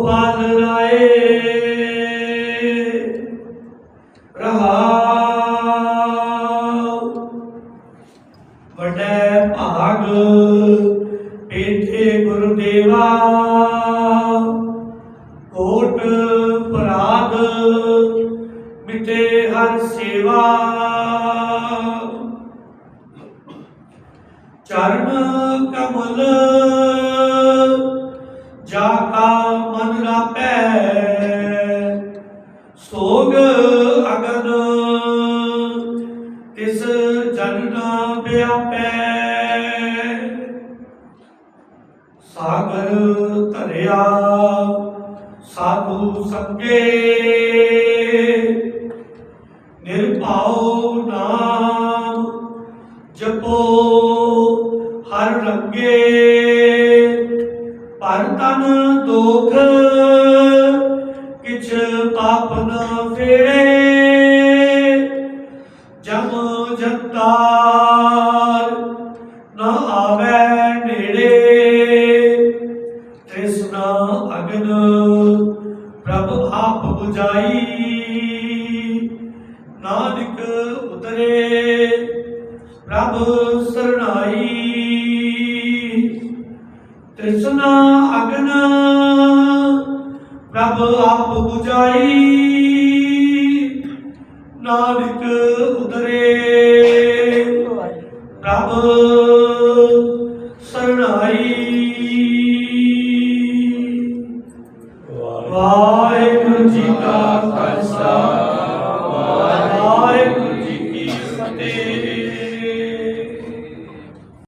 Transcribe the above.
ਗੋਪਾਲ ਰਾਏ ਰਹਾਉ ਵਡੈ ਭਾਗ ਪੇਠੇ ਗੁਰਦੇਵਾ। ਕੋਟ ਪਰਾਗ ਮਿਟੇ ਹਰ ਸੇਵਾ। ਚਰਨ ਕਮਲ ਜਾ ਕਾ ਮਨ ਸੋਗ ਅਗਨ। ਤਿਸ ਜਨ ਨਾ ਵਿਆਪੈ। ਸਾਗਰ ਧਰਿਆ ਸਾਧੂ ਸੰਗੇ। ਨਿਰਭਉ ਨਾਮ ਪਰ ਤਨ ਦੁਖ, ਕਿਛ ਪਾਪ ਨ ਫੇਰੇ। ਜਮ ਜੰਤਾਰ ਨ ਆਵੇ ਨੇੜੇ। ਤ੍ਰਿਸ਼ਨਾ ਅਗਨ ਪ੍ਰਭ ਆਪ 부ਝਾਈ ਨਾਨਕ ਉਤਰੇ ਪ੍ਰਭ ਸਰਣਾਈ। ਕ੍ਰਿਸ਼ਨ ਅਗਨ ਪ੍ਰਭ ਆਪ 부ਜਾਈ ਨਾਨਕ ਉਦਰੇ ਪ੍ਰਭ ਸਰਣਾਈ। ਵਾਹਿ